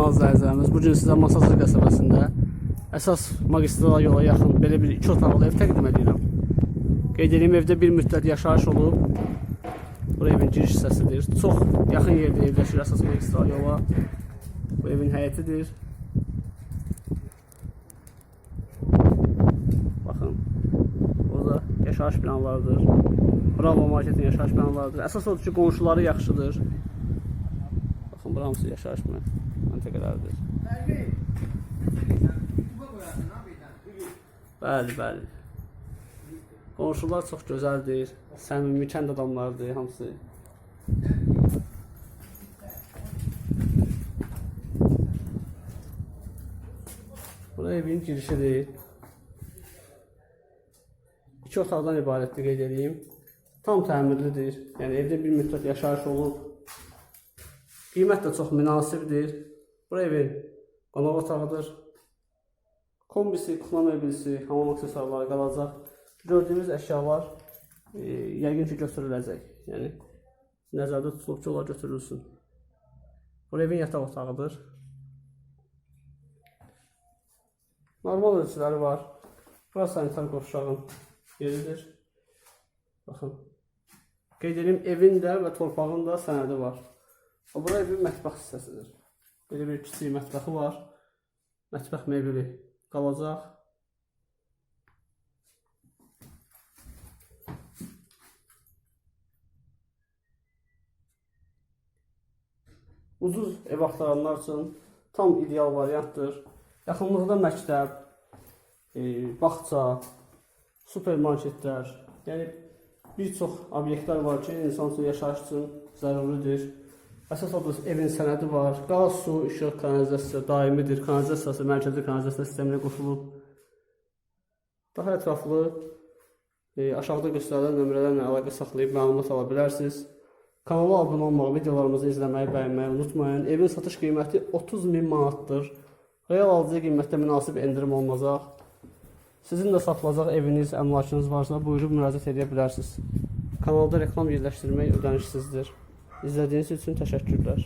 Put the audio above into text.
Salam əzizlərimiz. Bu gün sizə Masazır qəsəbəsində əsas magistral yola yaxın belə bir iki otaqlı ev təqdim edirəm. Qeyd edeyim evdə bir müddət yaşayış olub. Bu evin giriş hissəsidir. Çox yaxın yerdə yerləşir əsas magistral yola. Bu evin həyətidir. Baxın. Burada yaşayış binalarıdır. Bravo marketin yaşayış binalarıdır. Əsas odur ki, qonşuları yaxşıdır. Baxın, bura hamısı yaşayış mı? Məntəqələrdir. Bəli, bəli. Qonşular çox gözəldir. Səmimi kənd adamlarıdır hamısı. Bura evin girişidir. İki otaqdan ibarətdir qeyd edeyim. Tam təmirlidir. Yəni evdə bir müddət yaşayış olub. Qiymət də çox münasibdir. Bura evin qonaq otağıdır. Kombisi, kuxna möbilisi, hamam aksesuarları qalacaq. Gördüyümüz əşyalar e, yəqin ki götürüləcək. Yəni nəzərdə tutulub ki, onlar götürülsün. Bu evin yataq otağıdır. Normal ölçüləri var. Bura sanitar qovşağın yeridir. Baxın. Qeyd edim evin də və torpağın da sənədi var. O bura evin mətbəx hissəsidir. Belə bir kiçik mətbəxi var. Mətbəx mebeli qalacaq. Ucuz ev axtaranlar üçün tam ideal variantdır. Yaxınlıqda məktəb, e, bağça, supermarketlər, yəni bir çox obyektlər var ki, insan üçün yaşayış üçün zəruridir. Əsas odur evin sənədi var. Qaz, su, işıq, kanalizasiya daimidir. Kanalizasiyası mərkəzi kanalizasiya sisteminə qoşulub. Daha ətraflı e, aşağıda göstərilən nömrələrlə əlaqə saxlayıb məlumat ala bilərsiniz. Kanala abunə olmağı, videolarımızı izləməyi, bəyənməyi unutmayın. Evin satış qiyməti 30 min manatdır. Real alıcı qiymətdə münasib endirim olunacaq. Sizin də satılacaq eviniz, əmlakınız varsa buyurub müraciət edə bilərsiniz. Kanalda reklam yerləşdirmək ödənişsizdir. İzlədiyiniz üçün təşəkkürlər.